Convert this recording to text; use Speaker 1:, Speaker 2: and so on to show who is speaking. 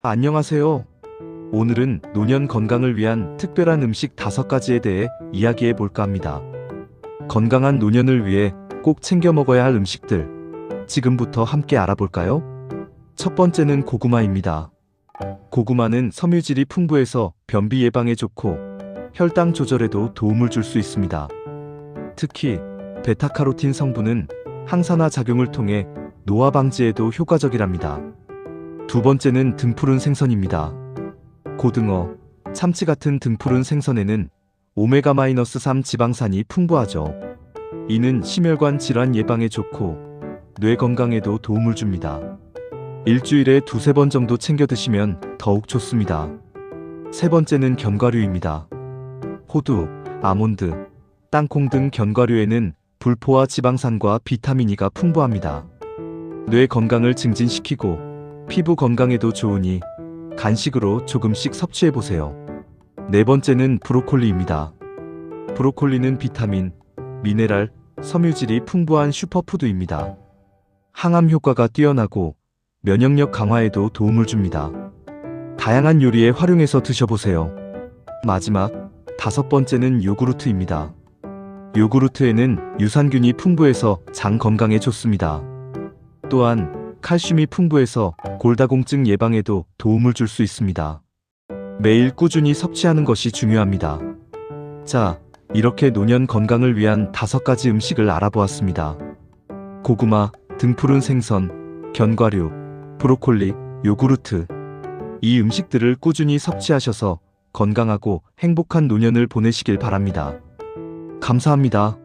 Speaker 1: 안녕하세요. 오늘은 노년 건강을 위한 특별한 음식 다섯 가지에 대해 이야기해 볼까 합니다. 건강한 노년을 위해 꼭 챙겨 먹어야 할 음식들. 지금부터 함께 알아볼까요? 첫 번째는 고구마입니다. 고구마는 섬유질이 풍부해서 변비 예방에 좋고 혈당 조절에도 도움을 줄 수 있습니다. 특히 베타카로틴 성분은 항산화 작용을 통해 노화 방지에도 효과적이랍니다. 두 번째는 등푸른 생선입니다. 고등어, 참치 같은 등푸른 생선에는 오메가-3 지방산이 풍부하죠. 이는 심혈관 질환 예방에 좋고 뇌 건강에도 도움을 줍니다. 일주일에 두세 번 정도 챙겨 드시면 더욱 좋습니다. 세 번째는 견과류입니다. 호두, 아몬드, 땅콩 등 견과류에는 불포화 지방산과 비타민 E가 풍부합니다. 뇌 건강을 증진시키고 피부 건강에도 좋으니 간식으로 조금씩 섭취해 보세요. 네 번째는 브로콜리입니다. 브로콜리는 비타민, 미네랄, 섬유질이 풍부한 슈퍼푸드입니다. 항암 효과가 뛰어나고 면역력 강화에도 도움을 줍니다. 다양한 요리에 활용해서 드셔보세요. 마지막 다섯 번째는 요구르트입니다. 요구르트에는 유산균이 풍부해서 장 건강에 좋습니다. 또한 칼슘이 풍부해서 골다공증 예방에도 도움을 줄 수 있습니다. 매일 꾸준히 섭취하는 것이 중요합니다. 자, 이렇게 노년 건강을 위한 다섯 가지 음식을 알아보았습니다. 고구마, 등푸른 생선, 견과류, 브로콜리, 요구르트. 이 음식들을 꾸준히 섭취하셔서 건강하고 행복한 노년을 보내시길 바랍니다. 감사합니다.